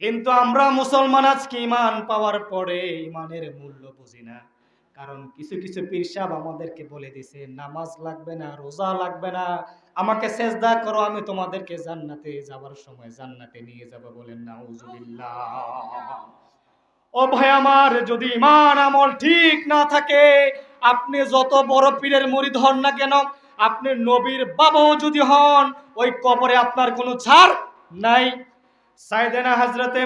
কিন্তু আমরা মুসলমান আজকে ইমান পাওয়ার পরে ইমানের মূল্য বুঝি না। কারণ কিছু কিছু পীর আমাদেরকে বলে দিছে নামাজ লাগবে না, রোজা লাগবে না। আমাকে সেজদা করো, আমি তোমাদেরকে জান্নাতে যাবার সময় জান্নাতে নিয়ে যাব বলেন না ও ভাই আমার, যদি ইমান আমল ঠিক না থাকে, আপনি যত বড় পীরের মুরিদ হন না কেন, আপনি নবীর বাবাও যদি হন, ওই কবরে আপনার কোনো ছাড় নাই। সাইদেনা হজরতে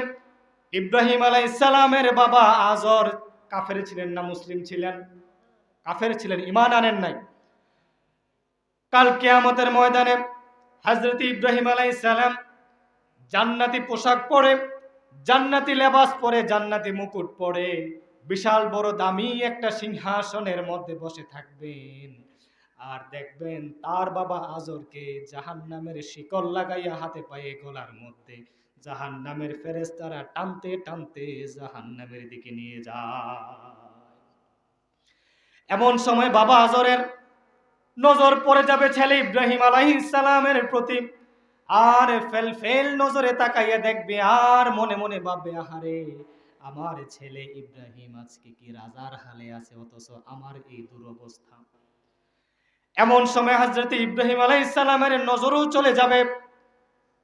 ইব্রাহিম আলাই ইসালামের বাবা আজর কাফের ছিলেন না, মুসলিম ছিলেন, কাফের ছিলেন ইমান আনেন নাই। কাল কেয়ামতের ময়দানে হজরত ইব্রাহিম আলাই সালাম জান্নাতি পোশাক পরে, জান্নাতি লেবাস পরে, জান্নাতি মুকুট পরে বিশাল বড় দামি একটা সিংহাসনের মধ্যে বসে থাকবেন। আর দেখবেন তার বাবা আজরকে জাহান নামের শিকল লাগাইয়া হাতে পায়ে গলার মধ্যে জাহান নামের ফেরেস্তারা টানতে টানতে জাহান নামের দিকে নিয়ে যায়। এমন সময় বাবা আজরের নজর পড়ে যাবে ছেলে ইব্রাহিম সালামের প্রতি। আর ফেল ফেল নজরে তাকাইয়া দেখবে আর মনে মনে ভাববে, আহারে, আমার ছেলে ইব্রাহিম আজকে কি রাজার হালে আছে, অথচ আমার এই দুরবস্থা। এমন সময় হজরত ইব্রাহিম আলাইহিস সালামের নজরও চলে যাবে।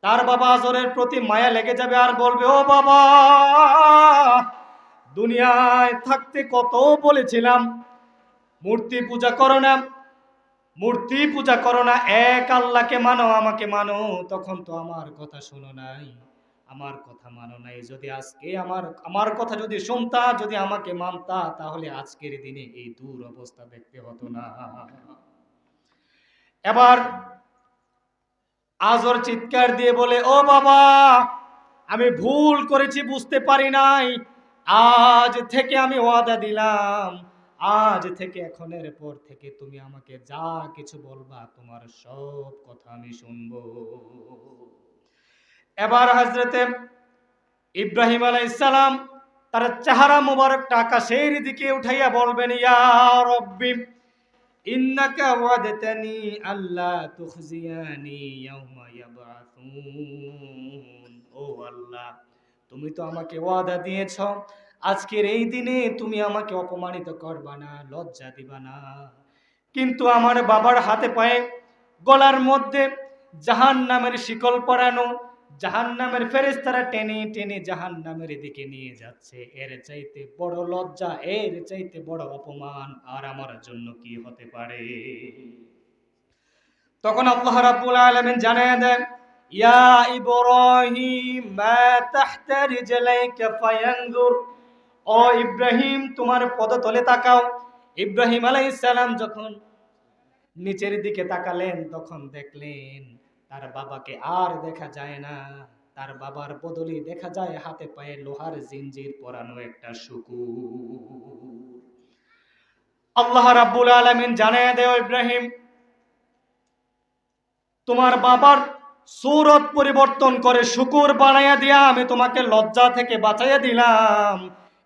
তার বাবা আজরের প্রতি মায়া লেগে যাবে আর বলবে, ও বাবা, দুনিয়ায় থাকতে কত বলেছিলাম। মূর্তি পূজা করো না, মূর্তি পূজা করো না, এক আল্লাহকে মানো, আমাকে মানো। তখন তো আমার কথা শোনো নাই, আমার কথা মানো নাই। যদি আজকে আমার আমার কথা যদি শুনতা, যদি আমাকে মানতা, তাহলে আজকের দিনে এই দূর অবস্থা দেখতে হতো না। এবার আজর চিৎকার দিয়ে বলে, ও বাবা, আমি ভুল করেছি, বুঝতে পারি নাই। আজ থেকে আমি ওয়াদা দিলাম। আজ থেকে এখনের পর থেকে তুমি আমাকে যা কিছু বলবা, তোমার সব কথা আমি শুনব। এবার হজরতে ইব্রাহিম আলাইসালাম তার চেহারা মুবারকটা আকাশের দিকে উঠাইয়া বলবেন, ইয়া রব্বি ইন্নাকা ওয়াদাতানি আল্লাহ তুখজিয়ানি ইয়াউমা ইয়াবআসুন ও আল্লাহ, তুমি তো আমাকে ওয়াদা দিয়েছ। আজকের এই দিনে তুমি আমাকে অপমানিত করবা না, লজ্জা দিবা না। কিন্তু আমার বাবার হাতে পায়ে গলার মধ্যে জাহান নামের শিকল পরানো জাহান নামের ফেরেস্তারা টেনে টেনে জাহান নামের দিকে নিয়ে যাচ্ছে। এর চাইতে বড় লজ্জা, এর চাইতে বড় অপমান আর আমার জন্য কি হতে পারে? তখন আল্লাহ রাব্বুল আলামিন জানিয়ে দেন, ইয়া ইব্রাহিম, মা তাহতা রিজলাইকা ফায়ানজুর। ও ইব্রাহিম, তোমার পদতলে তাকাও। ইব্রাহিম আলাইহিস সালাম যখন নিচের দিকে তাকালেন, তখন দেখলেন তার বাবাকে আর দেখা যায় না। তার বাবার বদলি দেখা যায় হাতে পায়ে লোহার জিঞ্জির পরানো একটা শুকুর। আল্লাহ রাব্বুল আলামিন জানায় দেও ইব্রাহিম, তোমার বাবার সুরত পরিবর্তন করে শুকুর বানাইয়া দিয়া আমি তোমাকে লজ্জা থেকে বাঁচাইয়া দিলাম।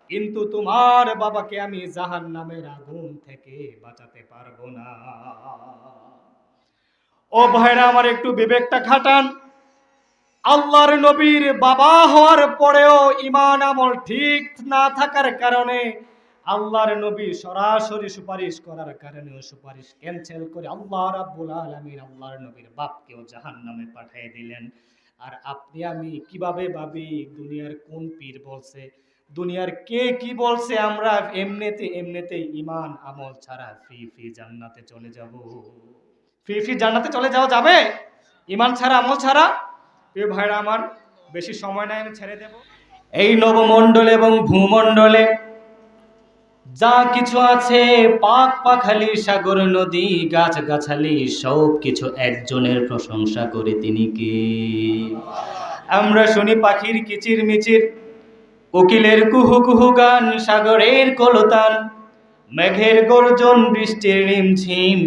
কিন্তু তোমার বাবাকে আমি জাহান নামের আগুন থেকে বাঁচাতে পারব না। ও ভাইরা, আমার একটু বিবেকটা খাটান। আল্লাহর নবীর বাবা হওয়ার পরেও ইমান আমল ঠিক না থাকার কারণে আল্লাহর নবী সরাসরি সুপারিশ করার কারণে সুপারিশ ক্যান্সেল করে আল্লাহ রাব্বুল আলামিন আল্লাহর নবীর বাপকেও জাহান্নামে পাঠিয়ে দিলেন। আর আপনি, আমি কীভাবে ভাবি, দুনিয়ার কোন পীর বলছে, দুনিয়ার কে কি বলছে, আমরা এমনিতে এমনিতে ইমান আমল ছাড়া ফ্রি ফ্রি জান্নাতে চলে যাব। ফ্রি ফ্রি জান্নাতে চলে যাওয়া যাবে? ইমান ছাড়া, আমল ছাড়া? প্রিয় ভাইরা আমার, বেশি সময় নাই, আমি ছেড়ে দেব। এই নবমণ্ডল এবং ভূমণ্ডলে যা কিছু আছে, পাক পাখালি, সাগর, নদী গাছ গাছালি সব কিছু একজনের প্রশংসা করে তিনি কে? আমরা শুনি পাখির কিচির মিচির কোকিলের কুহু কুহু গান, সাগরের কলতান, মেঘের গর্জন, বৃষ্টির রিমঝিম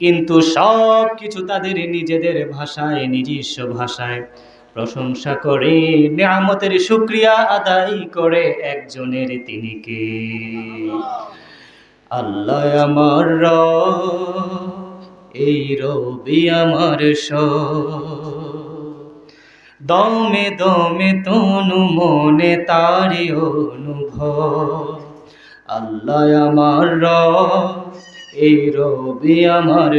কিন্তু সব কিছু তাদের নিজেদের ভাষায়, নিজস্ব ভাষায়। প্রশংসা করে, নিয়ামতের শুক্রিয়া আদায় করে একজনের তিনি কে? আল্লাহ আমার র এই রবি আমার সব। দমে দমে তনু মনে তারি অনুভব। আল্লাহ আমার রব এই রবি আমার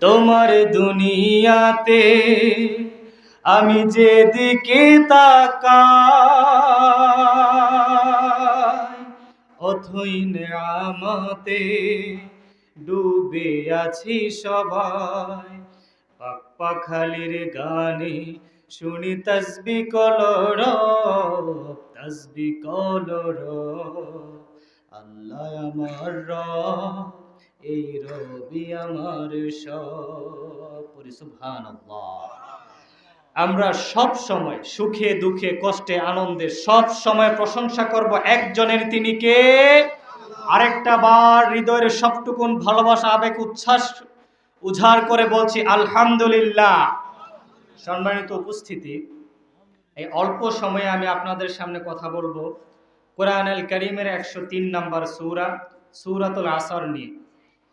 তোমার দুনিয়াতে আমি যেদিকে তাকাই, অথই আমাতে ডুবে আছি সবাই। পাক পাখালির গানে শুনি তসবি কলর তসবি কলর আল্লাহ আমার রব, এই রবি আমার পড়ি সুবহানাল্লাহ। আমরা সব সময় সুখে, দুঃখে, কষ্টে, আনন্দে সব সময় প্রশংসা করব একজনের তিনি কে? আরেকটা বার হৃদয়ের সবটুকুন ভালোবাসা, আবেগ, উচ্ছ্বাস উজাড় করে বলছি, আলহামদুলিল্লাহ। সম্মানিত উপস্থিতি, এই অল্প সময়ে আমি আপনাদের সামনে কথা বলব। কোরআন আল করিমের একশো তিন নম্বর সূরা, সূরাতুল আসর নিয়ে।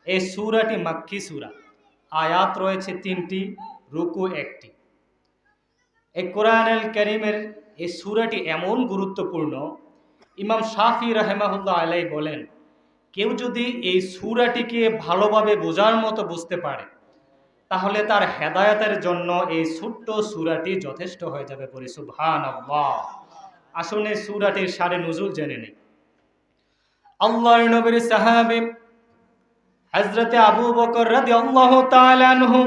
এই সুরাটি মাক্কি সুরা। আয়াত রয়েছে তিনটি, রুকু একটি। এই কোরআন আল করিমের এই সূরাটি এমন গুরুত্বপূর্ণ, ইমাম শাফি রাহেমাহুল্লাহ আলাই বলেন, কেউ যদি এই সুরাটিকে ভালোভাবে বোঝার মতো বুঝতে পারে, তাহলে তার হেদায়াতের জন্য এই ছোট্ট সূরাটি যথেষ্ট হয়ে যাবে পরি সুবহান আসলে সূরাটির সারে নজুল জেনে নেই আল্লাহর নবীর সাহাবী হযরতে আবু বকর রাদিয়াল্লাহু তাআলা আনহু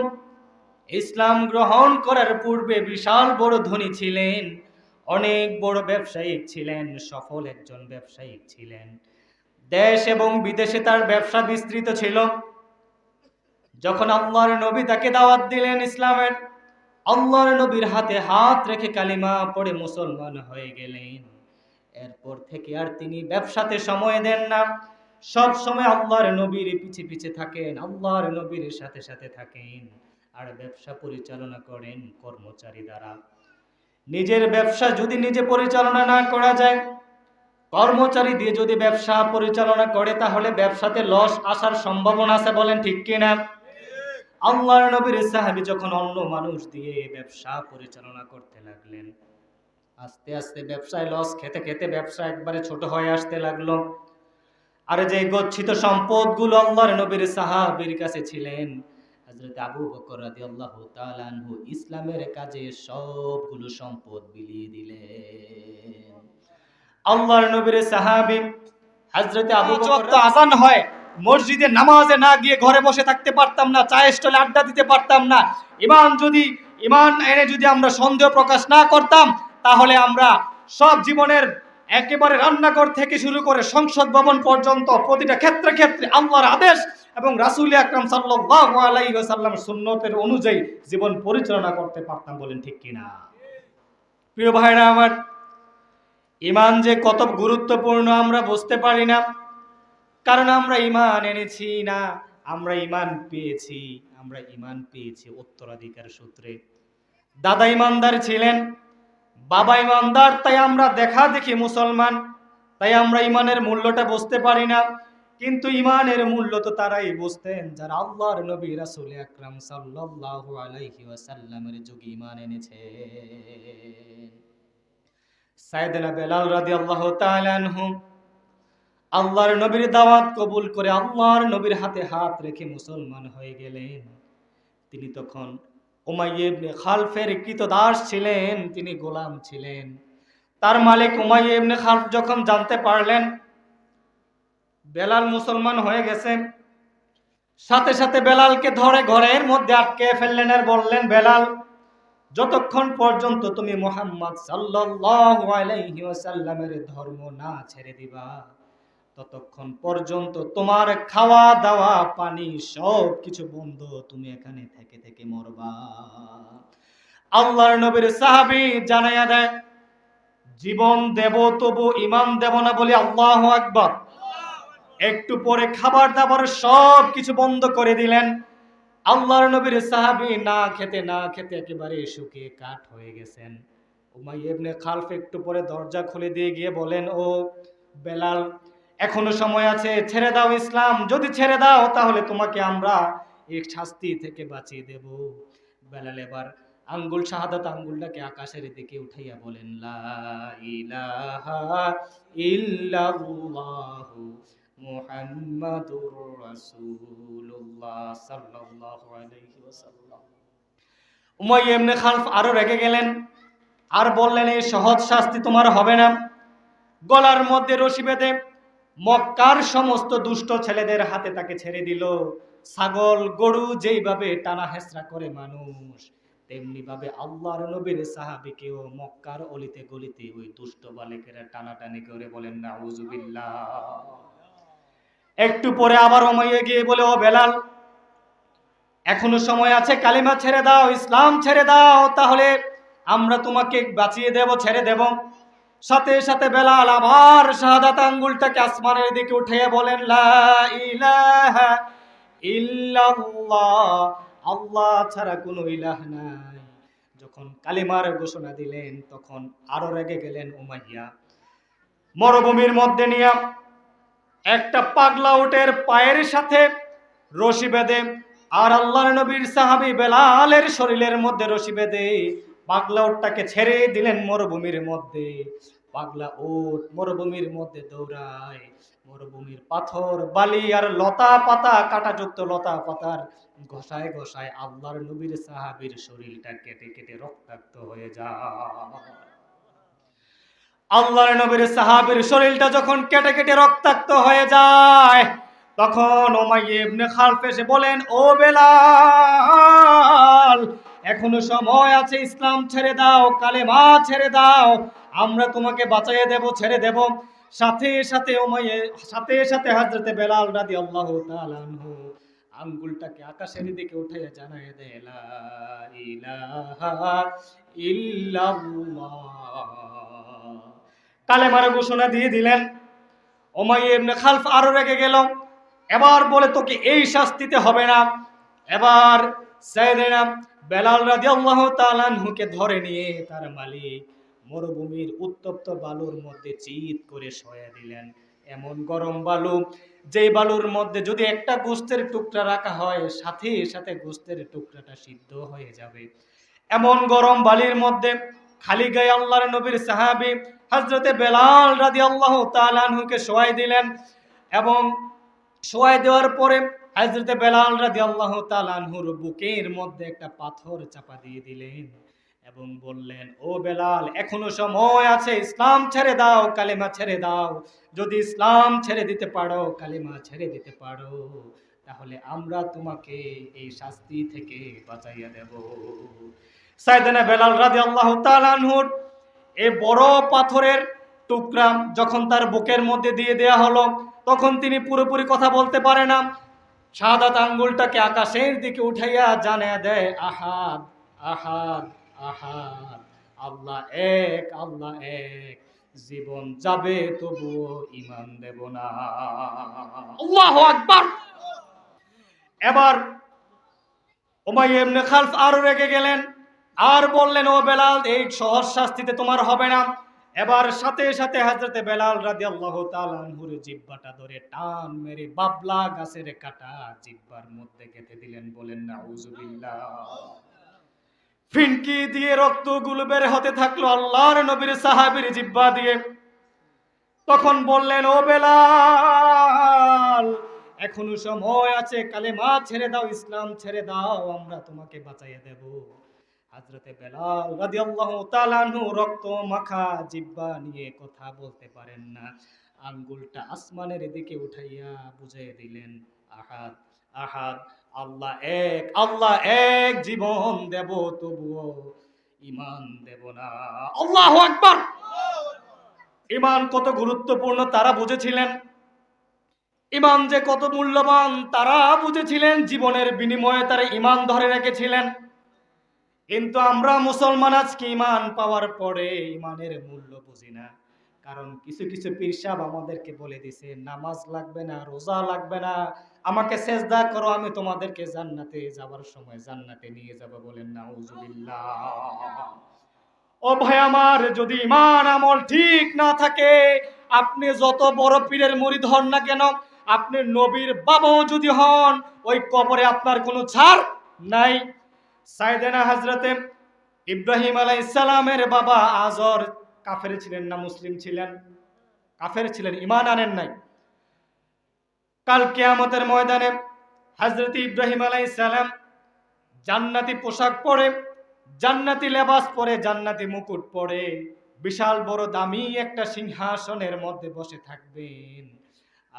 ইসলাম গ্রহণ করার পূর্বে বিশাল বড় ধনী ছিলেন, অনেক বড় ব্যবসায়িক ছিলেন, সফল একজন ব্যবসায়িক ছিলেন। দেশ এবং বিদেশে তার ব্যবসা বিস্তৃত ছিল। যখন আল্লাহর নবী তাকে দাওয়াত দিলেন ইসলামের আল্লাহর নবীর হাতে হাত রেখে কালিমা পড়ে মুসলমান হয়ে গেলেন। এরপর থেকে আর তিনি ব্যবসাতে সময় দেন না। সব সময় আল্লাহর নবীর পিছে পিছে থাকেন, আল্লাহর নবীর সাথে সাথে থাকেন আর ব্যবসা পরিচালনা করেন কর্মচারী দ্বারা। নিজের ব্যবসা যদি নিজে পরিচালনা না করা যায়, কর্মচারী দিয়ে যদি ব্যবসা পরিচালনা করে, তাহলে ব্যবসাতে লস আসার সম্ভাবনা আছে বলেন ঠিক কিনা? আল্লাহর নবীর সাহাবী যখন অন্য মানুষ দিয়ে ব্যবসা পরিচালনা করতে লাগলেন, আস্তে আস্তে ব্যবসায় লস খেতে খেতে ব্যবসা একবারে ছোট হয়ে আসতে লাগল। আর যে গচ্ছিত সম্পদগুলো আল্লাহর নবীর সাহাবীর কাছে ছিলেন, হযরত আবু বকর রাদিয়াল্লাহু তাআলা আনহু ইসলামের কাজে সবগুলো সম্পদ বিলিয়ে দিলেন। আল্লাহর নবীর সাহাবী হযরত আবু বকর আজান হয়। মসজিদে নামাজে না গিয়ে ঘরে বসে থাকতে পারতাম না, চায়ের স্টলে আড্ডা দিতে পারতাম না। ইমান যদি, ইমান এনে যদি আমরা সন্দেহ প্রকাশ না করতাম, তাহলে আমরা সব জীবনের একেবারে রান্নাঘর থেকে শুরু করে সংসদ ভবন পর্যন্ত প্রতিটা ক্ষেত্রে ক্ষেত্রে আল্লাহর আদেশ এবং রাসূল আকরাম ওয়াসাল্লামের সুন্নতের অনুযায়ী জীবন পরিচালনা করতে পারতাম বলেন ঠিক কিনা? প্রিয় ভাইরা আমার, ইমান যে কত গুরুত্বপূর্ণ আমরা বুঝতে পারি না। কারণ আমরা ইমান এনেছি না, আমরা ইমান পেয়েছি, আমরা ইমান পেয়েছি উত্তরাধিকার সূত্রে। দাদা ইমানদার ছিলেন, বাবা ইমানদার তাই আমরা দেখা দেখি মুসলমান, তাই আমরা ইমানের মূল্যটা বুঝতে পারি না। কিন্তু ইমানের মূল্য তো তারাই বুঝতেন, যারা আল্লাহর নবী রাসুল আকরাম সাল্লাল্লাহু আলাইহি ওয়াসাল্লামের যুগে ইমান এনেছেন সাইয়েদনা বেলাল রাদিয়াল্লাহু তাআলা আনহু আল্লাহর নবীর দাওয়াত কবুল করে আল্লাহর নবীর হাতে হাত রেখে মুসলমান হয়ে গেলেন। তিনি তখন উমাইয়া ইবনে খালফের কৃতদাস ছিলেন, তিনি গোলাম ছিলেন। তার মালিক উমাইয়া ইবনে খালফ যখন জানতে পারলেন, বেলাল মুসলমান হয়ে গেছেন, সাথে সাথে বেলালকে ধরে ঘরের মধ্যে আটকে ফেললেন আর বললেন, বেলাল, যতক্ষণ পর্যন্ত তুমি মোহাম্মদ সাল্লাল্লাহু আলাইহি ধর্ম না ছেড়ে দিবা ততক্ষণ পর্যন্ত তোমার খাওয়া দাওয়া, পানি সব কিছু বন্ধ, তুমি এখানে থেকে থেকে মরবা। আল্লাহর নবীর সাহাবী জানাইয়া দেয়, জীবন দেব তবু ইমান দেব না বলে আল্লাহ আকবার। একটু পরে খাবার দাবার সব কিছু বন্ধ করে দিলেন। আল্লাহর নবীর সাহাবী না খেতে না খেতে একেবারে শুকিয়ে কাঠ হয়ে গেছেন। উমাই খালফ একটু পরে দরজা খুলে দিয়ে গিয়ে বলেন, ও বেলাল এখনও সময় আছে, ছেড়ে দাও ইসলাম। যদি ছেড়ে দাও, তাহলে তোমাকে আমরা এই শাস্তি থেকে বাঁচিয়ে দেব। বেলাল এবার আঙ্গুল, শাহাদাত আঙ্গুলটাকে আকাশের দিকে উঠাইয়া বলেন ওয়াসাল্লাম। উমাইয়া খালফ আরও রেগে গেলেন, আর বললেন, এই সহজ শাস্তি তোমার হবে না। গলার মধ্যে রশি বেঁধে মক্কার সমস্ত দুষ্ট ছেলেদের হাতে তাকে ছেড়ে দিল। ছাগল, গরু যেইভাবে টানা হেসরা করে মানুষ তেমনি ভাবে আল্লাহর নবীর সাহাবিকেও মক্কার অলিতে গলিতে ওই দুষ্ট বালিকেরা টানাটানি করে বলেন না একটু পরে আবার অমাইয়ে গিয়ে বলে, ও বেলাল, এখনও সময় আছে, কালিমা ছেড়ে দাও, ইসলাম ছেড়ে দাও, তাহলে আমরা তোমাকে বাঁচিয়ে দেব, ছেড়ে দেব। সাথে সাথে বেলাল আবার শাহাদাত আঙ্গুলটাকে আসমানের দিকে উঠিয়ে বলেন, লা ইলাহা ইল্লাল্লাহ। আল্লাহ ছাড়া কোনো ইলাহ নাই। যখন কালিমার ঘোষণা দিলেন, তখন আরও রেগে গেলেন উমাইয়া। মরুভূমির মধ্যে নিয়ে একটা পাগলা উটের পায়ের সাথে রশি বেঁধে আর আল্লাহর নবীর সাহাবী বেলালের শরীরের মধ্যে রশি বেঁধে পাগলা উটটাকে ছেড়ে দিলেন মরুভূমির মধ্যে। পাগলা উট মরুভূমির মধ্যে দৌড়ায়। মরুভূমির পাথর, বালি আর লতা পাতা, কাটাযুক্ত লতা পাতার ঘষায় ঘষায় আল্লাহর নবীর সাহাবীর শরীরটা কেটে কেটে রক্তাক্ত হয়ে যায়। আল্লাহর নবীর সাহাবীর শরীরটা যখন কেটে কেটে রক্তাক্ত হয়ে যায়, তখন ওমাইয়ে ইবনে খালফ এসে বলেন, ও বেলাল এখনও সময় আছে, ইসলাম ছেড়ে দাও, কালেমা ছেড়ে দাও, আমরা তোমাকে বাঁচাইয়ে দেব, ছেড়ে দেব। সাথে সাথে ওমাইয়ে সাথে সাথে হযরতে বেলাল রাদিয়াল্লাহু তাআলা আনহু, আঙ্গুলটাকে আকাশের দিকে উঠে জানায় দেয়, লা ইলাহা ইল্লাল্লাহ। কালেমার ঘোষণা দিয়ে দিলেন। ওমাইয়া ইবনে খালফ আরও রেগে গেল। এবার বলে, তোকে এই শাস্তিতে হবে না। এবার সাইয়েদেনা বেলাল রাদিয়াল্লাহু তাআলা আনহুকে ধরে নিয়ে তার মালিক মরুভূমির উত্তপ্ত বালুর মধ্যে চিৎ করে শোয়া দিলেন। এমন গরম বালু, যেই বালুর মধ্যে যদি একটা গোস্তের টুকরা রাখা হয়, সাথে সাথে গোস্তের টুকরাটা সিদ্ধ হয়ে যাবে। এমন গরম বালির মধ্যে খালি গায়ে আল্লাহর নবীর সাহাবী হজরতে বেলাল রাদি আল্লাহ তালানহুকে শোয়াই দিলেন এবং শোয়াই দেওয়ার পরে হজরতে বেলাল রাদি আল্লাহ তালানহুর বুকের মধ্যে একটা পাথর চাপা দিয়ে দিলেন এবং বললেন, ও বেলাল, এখনও সময় আছে, ইসলাম ছেড়ে দাও, কালেমা ছেড়ে দাও। যদি ইসলাম ছেড়ে দিতে পারো, কালেমা ছেড়ে দিতে পারো, তাহলে আমরা তোমাকে এই শাস্তি থেকে বাঁচাইয়া দেব। সাইদানা বেলাল রাদি আল্লাহ তালানহুর এই বড় পাথরের টুকরা যখন তার বুকের মধ্যে দিয়ে দেয়া হলো, তখন তিনি পুরোপুরি কথা বলতে পারে না। সাদাত আঙ্গুলটাকে আকাশের দিকে উঠাইয়া জানিয়ে দেয়, আহাদ আহাদ আহাদ, আল্লাহ এক আল্লাহ এক, জীবন যাবে তবুও ইমান দেব না। আল্লাহু এবার ওমাইয়া ইবনে খালফ আরও রেগে গেলেন, আর বললেন, ও বেলাল, এই সহজ শাস্তিতে তোমার হবে না। এবার সাথে সাথে হাজরতে বেলাল রাদি আল্লাহ তালানহুর জিব্বাটা ধরে টান মেরে বাবলা গাছের কাটা জিব্বার মধ্যে গেঁথে দিলেন, বলেন না ফিনকি দিয়ে রক্তগুলো বের হতে থাকল আল্লাহর নবীর সাহাবীর জিব্বা দিয়ে। তখন বললেন, ও বেলাল, এখনও সময় আছে, কালেমা ছেড়ে দাও, ইসলাম ছেড়ে দাও, আমরা তোমাকে বাঁচাইয়া দেব। হাজরতে বেলাল রাদিয়াল্লাহু তাআলা আনহু রক্ত মাখা জিব্বা নিয়ে কথা বলতে পারেন না। আঙ্গুলটা আসমানের দিকে উঠাইয়া বুঝিয়ে দিলেন, আহাদ আহাদ, আল্লাহ এক আল্লাহ এক জীবন দেব তবুও ইমান দেব না। আল্লাহু আকবার! ইমান কত গুরুত্বপূর্ণ তারা বুঝেছিলেন। ইমান যে কত মূল্যবান তারা বুঝেছিলেন, জীবনের বিনিময়ে তারা ইমান ধরে রেখেছিলেন। কিন্তু আমরা মুসলমান আজকে ইমান পাওয়ার পরে ইমানের মূল্য বুঝি না। কারণ কিছু কিছু পীরসাব আমাদেরকে বলে দিছে, নামাজ লাগবে না, রোজা লাগবে না। আমাকে সেজদা করো, আমি তোমাদেরকে জান্নাতে যাবার সময় জান্নাতে নিয়ে যাব বলেন না। ও ভাই আমার, যদি ইমান আমল ঠিক না থাকে, আপনি যত বড় পীরের মুরিদ হন না কেন, আপনি নবীর বাবাও যদি হন, ওই কবরে আপনার কোনো ছাড় নাই। সাইদেনা হাজরতে ইব্রাহিম আলাই ইসালামের বাবা আজর কাফের ছিলেন না মুসলিম ছিলেন, কাফের ছিলেন ইমান আনেন নাই। কাল কেয়ামতের ময়দানে হজরত ইব্রাহিম আলাই সালাম জান্নাতি পোশাক পরে, জান্নাতি লেবাস পরে, জান্নাতি মুকুট পরে বিশাল বড় দামি একটা সিংহাসনের মধ্যে বসে থাকবেন।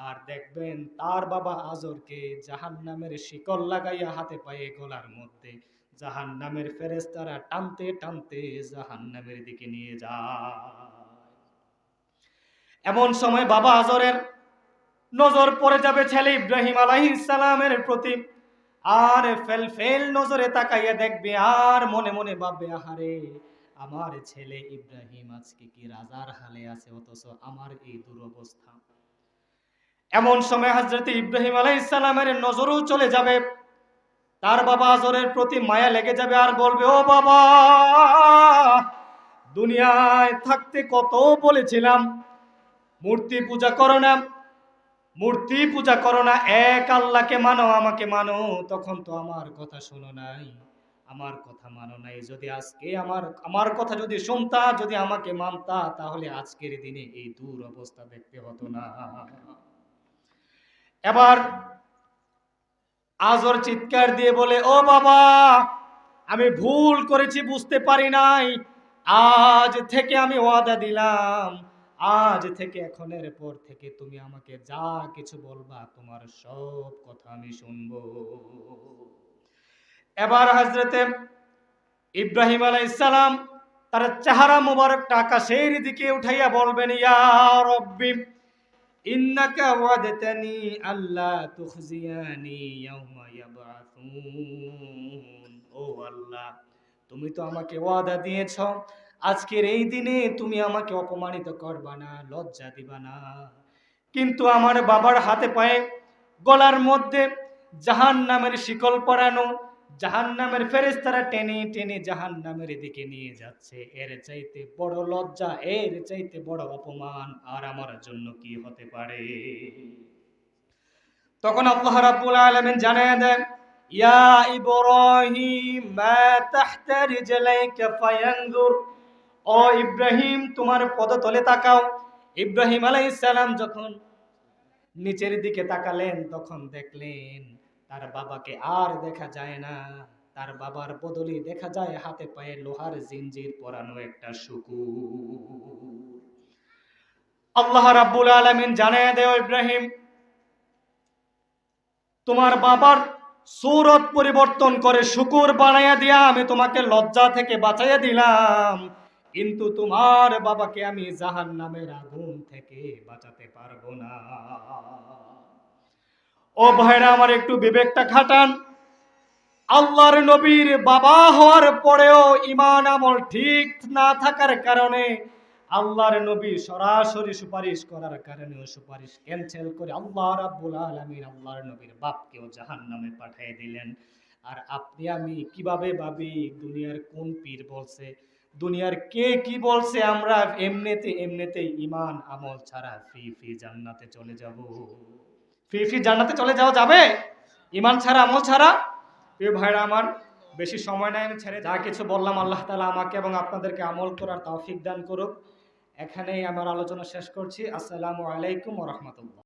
আর দেখবেন তার বাবা আজরকে জাহান নামের শিকল লাগাইয়া হাতে পায়ে গলার মধ্যে জাহান নামের ফেরেস্তারা টানতে টানতে জাহান নামের দিকে নিয়ে যায়। এমন সময় বাবা আজরের নজর পড়ে যাবে ছেলে ইব্রাহিম আলাইহিস সালামের প্রতি। আর ফেল ফেল নজরে তাকাইয়া দেখবে আর মনে মনে ভাববে, আহারে, আমার ছেলে ইব্রাহিম আজকে কি রাজার হালে আছে, অথচ আমার এই দুরবস্থা। এমন সময় হজরত ইব্রাহিম আলাইহিস সালামের নজরও চলে যাবে। তার বাবা আজরের প্রতি মায়া লেগে যাবে আর বলবে, ও বাবা, দুনিয়ায় থাকতে কত বলেছিলাম। মূর্তি পূজা করো না, মূর্তি পূজা করো না, এক আল্লাহকে মানো, আমাকে মানো, তখন তো আমার কথা শোনো নাই, আমার কথা মানো নাই। যদি আজকে আমার আমার কথা যদি শুনতা, যদি আমাকে মানতা, তাহলে আজকের দিনে এই দূর অবস্থা দেখতে হতো না। এবার আজর চিৎকার দিয়ে বলে, ও বাবা, আমি ভুল করেছি, বুঝতে পারি নাই। আজ থেকে আমি ওয়াদা দিলাম। আজ থেকে এখনের পর থেকে তুমি আমাকে যা কিছু বলবা, তোমার সব কথা আমি শুনব। এবার হজরতে ইব্রাহিম আলাইসালাম তার চেহারা মুবারকটা আকাশের দিকে উঠাইয়া বলবেন, ইয়া রব্বি ইন্নাকা ওয়াদাতানি আল্লাহ তুখজিয়ানি ইয়াউমা ইয়াবআথুন। ও আল্লাহ, তুমি তো আমাকে ওয়াদা দিয়েছ। আজকের এই দিনে তুমি আমাকে অপমানিত করবা না, লজ্জা দিবা না। কিন্তু আমার বাবার হাতে পায়ে গলার মধ্যে জাহান নামের শিকল পরানো জাহান নামের ফেরেস্তারা টেনে টেনে জাহান নামের দিকে নিয়ে যাচ্ছে। এর চাইতে বড় লজ্জা, এর চাইতে বড় অপমান আর আমার জন্য কি হতে পারে? তখন আল্লাহ রাব্বুল আলামিন জানায় দেন, ইয়া ইব্রাহিম, মা তাহতা রিজলাইকা ফায়ানজুর। ও ইব্রাহিম, তোমার পদতলে তাকাও। ইব্রাহিম আলাইহিস সালাম যখন নিচের দিকে তাকালেন, তখন দেখলেন তার বাবাকে আর দেখা যায় না। তার বাবার বদলি দেখা যায় হাতে পায়ে লোহার জিঞ্জির পরানো একটা শুকুর। আল্লাহ রাব্বুল আলামিন জানায় দেও ইব্রাহিম, তোমার বাবার সুরত পরিবর্তন করে শুকুর বানাইয়া দিয়া আমি তোমাকে লজ্জা থেকে বাঁচাইয়া দিলাম। কিন্তু তোমার বাবাকে আমি জাহান নামের আগুন থেকে বাঁচাতে পারব না। ও ভাইরা, আমার একটু বিবেকটা খাটান। আল্লাহর নবীর বাবা হওয়ার পরেও ইমান আমল ঠিক না থাকার কারণে আল্লাহর নবী সরাসরি সুপারিশ করার কারণেও সুপারিশ ক্যান্সেল করে আল্লাহ রাব্বুল আলামিন আল্লাহর নবীর বাপকেও জাহান্নামে পাঠিয়ে দিলেন। আর আপনি, আমি কীভাবে ভাবি, দুনিয়ার কোন পীর বলছে, দুনিয়ার কে কি বলছে, আমরা এমনিতে এমনিতে ইমান আমল ছাড়া ফি ফি জান্নাতে চলে যাব। ফি ফির জান্নাতে চলে যাওয়া যাবে? ইমান ছাড়া, আমল ছাড়া? প্রিয় ভাইরা আমার, বেশি সময় নাই, আমি ছেড়ে যা কিছু বললাম, আল্লাহ তালা আমাকে এবং আপনাদেরকে আমল করার তৌফিক দান করুক। এখানেই আমার আলোচনা শেষ করছি। আসসালামু আলাইকুম রহমতুল্লাহ।